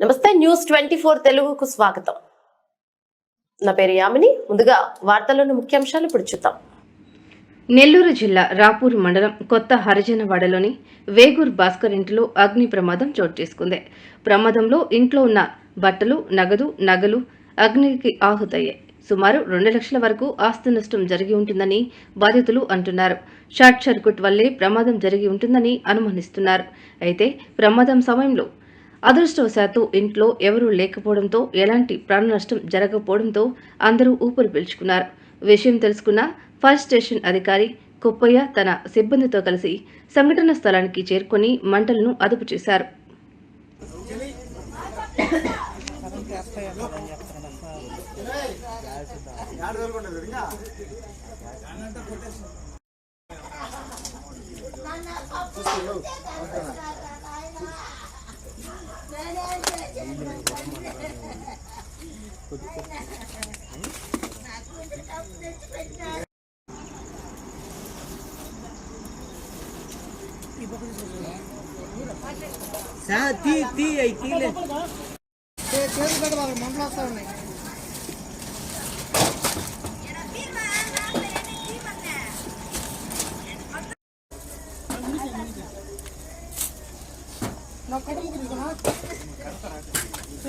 నమస్తే news twenty four తెలుగుకు స్వాగతం. నా పేరు యామిని. ముందుగా వార్తల్లోని ముఖ్యాంశాలు ఇప్పుడు చూద్దాం. నెల్లూరు జిల్లా రాపూర్ మండలం కొత్త హరిజనవాడలోని వేగూర్ భాస్కర్ ఇంటిలో అగ్ని ప్రమాదం చోటు చేసుకుంది. ప్రమాదంలో ఇంట్లో ఉన్న బట్టలు నగదు నగలు అగ్నికి ఆహుతయ్యాయి. సుమారు రెండు లక్షల వరకు ఆస్తి నష్టం జరిగి ఉంటుందని బాధితులు అంటున్నారు. షార్ట్ సర్క్యూట్ వల్లే ప్రమాదం జరిగి ఉంటుందని అనుమానిస్తున్నారు. అయితే ప్రమాదం సమయంలో అదృష్టవశాత్తు ఇంట్లో ఎవరూ లేకపోవడంతో ఎలాంటి ప్రాణ నష్టం జరగకపోవడంతో అందరూ ఊపిరి పీల్చుకున్నారు. విషయం తెలుసుకున్న ఫైర్ స్టేషన్ అధికారి కుప్పయ్య తన సిబ్బందితో కలిసి సంఘటన స్థలానికి చేరుకొని మంటలను అదుపు చేశారు. தீ தீ ஐ கீழே. மண்டலாசா நான் கடமை கொடுக்கணும்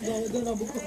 那那那不哭。